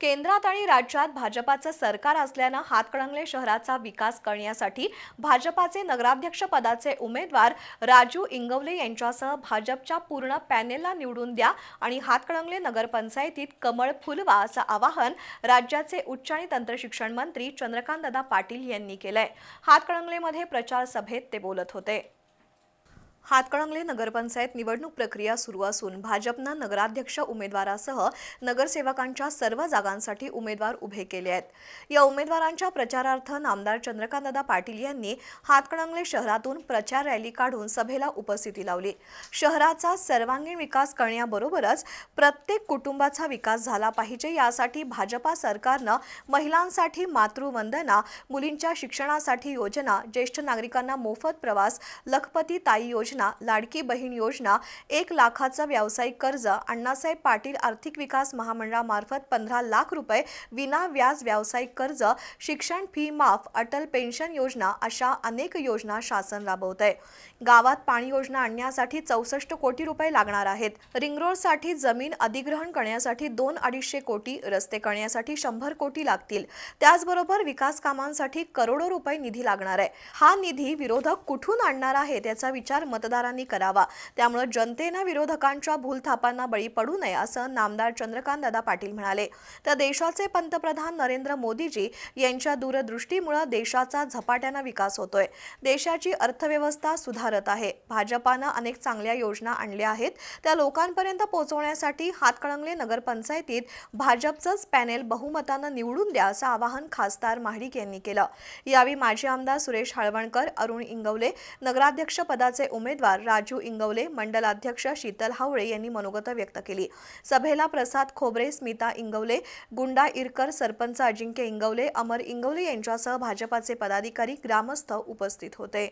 केंद्रात आणि राज्यात भाजपाचं सरकार असल्यानं हातकणंगले शहराचा विकास करण्यासाठी भाजपाचे नगराध्यक्ष पदाचे उमेदवार राजू इंगवले यांच्यासह भाजपच्या पूर्ण पॅनेलला निवडून द्या आणि हातकणंगले नगरपंचायतीत कमळ फुलवा असं आवाहन राज्याचे उच्च आणि तंत्रशिक्षण मंत्री चंद्रकांतदादा पाटील यांनी केलंय. हातकणंगलेमध्ये प्रचार सभेत ते बोलत होते. हातकणंगले नगरपंचायत निवडणूक प्रक्रिया सुरू असून भाजपनं नगराध्यक्ष उमेदवारासह नगरसेवकांच्या सर्व जागांसाठी उमेदवार उभे केले आहेत. या उमेदवारांच्या प्रचारार्थ नामदार चंद्रकांतदादा पाटील यांनी हातकणंगले शहरातून प्रचार रॅली काढून सभेला उपस्थिती लावली. शहराचा सर्वांगीण विकास करण्याबरोबरच प्रत्येक कुटुंबाचा विकास झाला पाहिजे यासाठी भाजपा सरकारनं महिलांसाठी मातृवंदना मुलींच्या शिक्षणासाठी योजना ज्येष्ठ नागरिकांना मोफत प्रवास लखपती ताई योजना लाडकी बहीण योजना एक लाखाचं व्यावसायिक कर्ज अण्णासाहेब पाटील आर्थिक विकास महामंडळामार्फत पंधरा लाख रुपये विना व्याज व्यावसायिक कर्ज शिक्षण फी माफ अटल पेन्शन योजना अशा अनेक योजना शासन राबवत आहे गावात पाणी योजना आणण्यासाठी चौसष्ट कोटी रुपये लागणार आहेत. रिंगरोडसाठी जमीन अधिग्रहण करण्यासाठी दोन अडीचशे कोटी रस्ते करण्यासाठी शंभर कोटी लागतील. त्याचबरोबर विकास कामांसाठी करोडो रुपये निधी लागणार आहे. हा निधी विरोधक कुठून आणणार आहेत याचा विचार मतदारांनी करावा. त्यामुळे जनतेनं विरोधकांच्या भूलथापांना बळी पडू नये असं नामदार चंद्रकांत दादा पाटील म्हणाले. तर देशाचे पंतप्रधान नरेंद्र मोदीजी यांच्या दूरदृष्टीमुळे देशाचा झपाट्यानं विकास होतोय. देशाची अर्थव्यवस्था सुधारत आहे. भाजपानं अनेक चांगल्या योजना आणल्या आहेत. त्या लोकांपर्यंत पोहोचवण्यासाठी हातकणंगले नगरपंचायतीत भाजपचंच पॅनेल बहुमतानं निवडून द्या असं आवाहन खासदार महाडिक यांनी केलं. यावेळी माजी आमदार सुरेश हळवणकर अरुण इंगवले नगराध्यक्ष पदाचे उमेदवार राजू इंगवले मंडलाध्यक्ष शीतल हावळे यांनी मनोगत व्यक्त केली. सभेला प्रसाद खोबरे स्मिता इंगवले गुंडा इरकर सरपंच अजिंक्य इंगवले अमर इंगवले यांच्यासह भाजपाचे पदाधिकारी ग्रामस्थ उपस्थित होते.